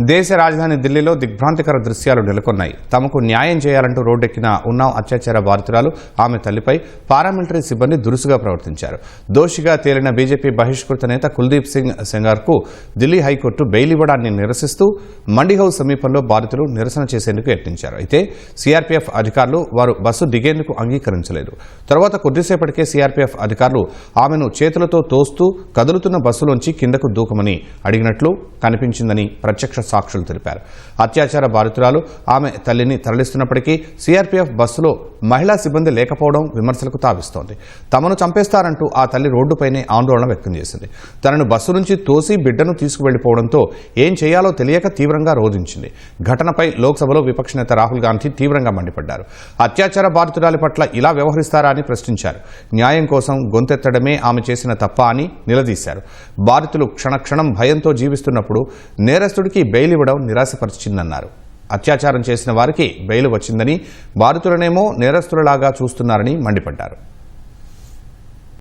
దేశ రాజధాని ఢిల్లీలో దిగ్భ్రాంతికర దృశ్యాలు నెలకొన్నాయి. తమకు న్యాయం చేయాలంటూ రోడ్డెక్కిన ఉన్నాం అత్యాచార బాధితురాలు ఆమె తల్లిపై పారామిలిటరీ సిబ్బంది దురుసుగా ప్రవర్తించారు. దోషిగా తేలిన బీజేపీ బహిష్కృత నేత కుల్దీప్ సింగ్ సెంగార్కు ఢిల్లీ హైకోర్టు బెయిల్ ఇవ్వడాన్ని నిరసిస్తూ మండిహౌస్ సమీపంలో బాధితులు నిరసన చేసేందుకు యత్నించారు. అయితే సీఆర్పీఎఫ్ అధికారులు వారు బస్సు దిగేందుకు అంగీకరించలేదు. తర్వాత కొద్దిసేపటికే సీఆర్పీఎఫ్ అధికారులు ఆమెను చేతులతో తోస్తూ కదులుతున్న బస్సులోంచి కిందకు దూకమని అడిగినట్లు కనిపించిందని ప్రత్యక్ష సాక్షులు తెలిపారు. అత్యాచార బాధితురాలు ఆమె తల్లిని తరలిస్తున్నప్పటికీ సీఆర్పీఎఫ్ బస్సులో మహిళా సిబ్బంది లేకపోవడం విమర్శలకు తావిస్తోంది. తమను చంపేస్తారంటూ ఆ తల్లి రోడ్డుపైనే ఆందోళన వ్యక్తం చేసింది. తనను బస్సు నుంచి తోసి బిడ్డను తీసుకువెళ్ళిపోవడంతో ఏం చేయాలో తెలియక తీవ్రంగా రోధించింది. ఘటనపై లోక్సభలో విపక్ష నేత రాహుల్ గాంధీ తీవ్రంగా మండిపడ్డారు. అత్యాచార బాధితురాలి పట్ల ఇలా వ్యవహరిస్తారా అని ప్రశ్నించారు. న్యాయం కోసం గొంతెత్తడమే ఆమె చేసిన తప్ప అని నిలదీశారు. బాధితులు క్షణక్షణం భయంతో జీవిస్తున్నప్పుడు నేరస్తుడికి బెయిల్ ఇవ్వడం నిరాశపరిచిందన్నారు. అత్యాచారం చేసిన వారికి బెయిల్ వచ్చిందని బాధితులనేమో నేరస్తులలాగా చూస్తున్నారని మండిపడ్డారు.